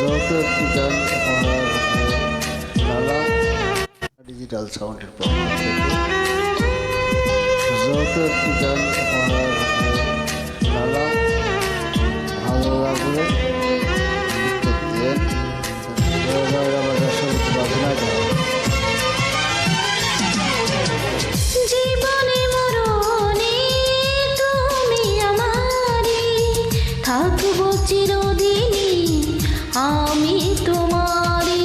যত একটি গান আমার লালা ডিজিটাল সাউন্ডের প্রবলেম যত একটি গান আমার আমি তোমারি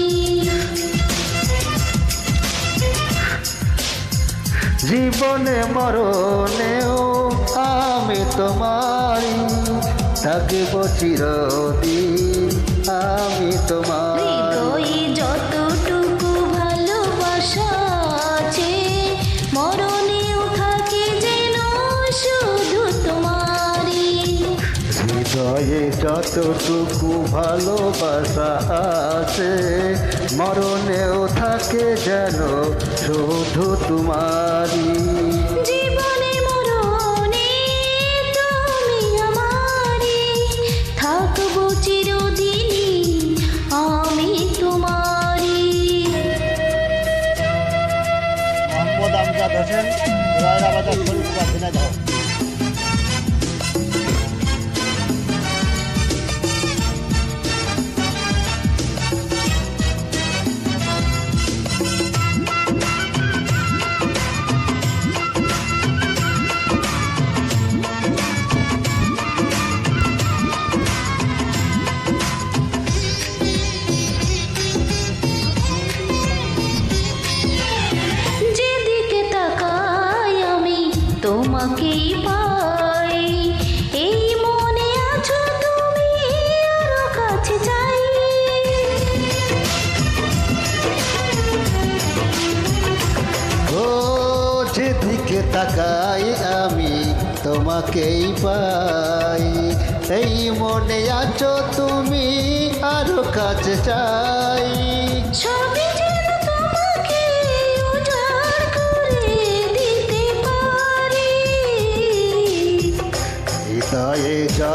জীবনে মরণেও আমি তোমারি থাকব চিরদিন আমি তোমার হৃদয়ে যতটুকু ভালোবাসা আছে মরণেও থাকে যেন শুধু তোমারই। জীবনে মরণে তুমি আমারি থাকব চিরদিনই আমি তোমারি মোহাম্মদ আমজাদ হোসেন রায়রাবাজার ফরিদপুর তোমাকেই পাই। এই মনে আছো তুমি আরও কাছে চাই। ও যেদিকে তাকাই আমি তোমাকেই পাই। এই মনে আছো তুমি আরও কাছে চাই।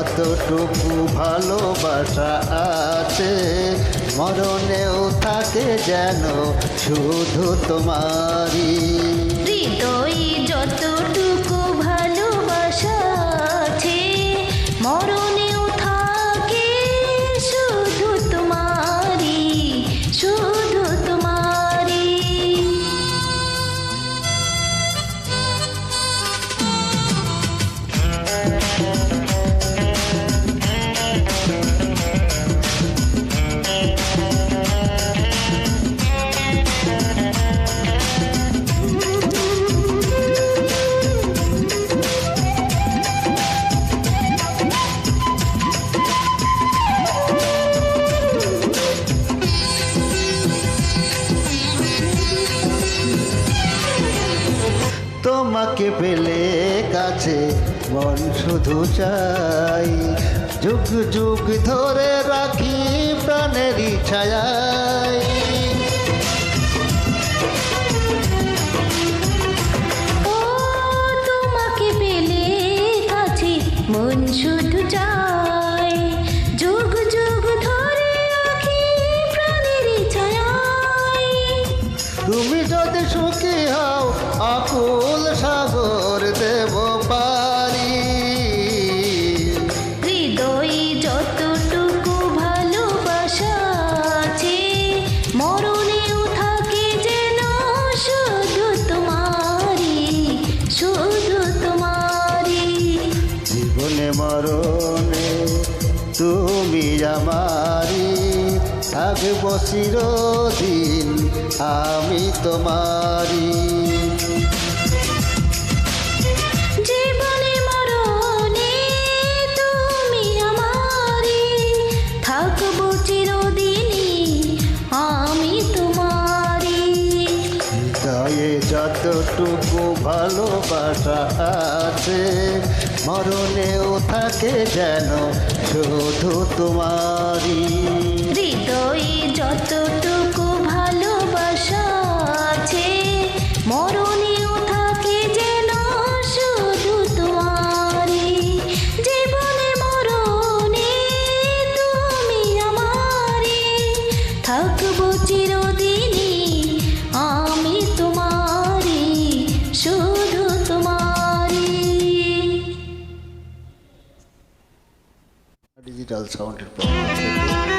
যতটুকু ভালোবাসা আছে? মরণেও থাকে যেন শুধু তোমারই। তোমাকে পেলে কাছে মন শুধু চাই। যুগ যুগ ধরে রাখি প্রাণেরই ছায়ায় তোমাকে পেলে কাছে মন শুধু চায় যুগ যুগ ধরে রাখি প্রাণের ছায়ায় তুমি যদি আকুল সাগর দেব পারি হৃদয়ে যতটুকু ভালোবাসা আছে মরণেও থাকে যেন শুধু তোমারি শুধু তোমারি জীবনে মরণে তুমি আমারি থাকব চিরদিন আমি তোমারি ভালোবাসা আছে। মরণেও থাকে যেন শুধু তোমারি হৃদয়ে যতটুকু ডিজিটাল সাউন্ডের পক্ষ থেকে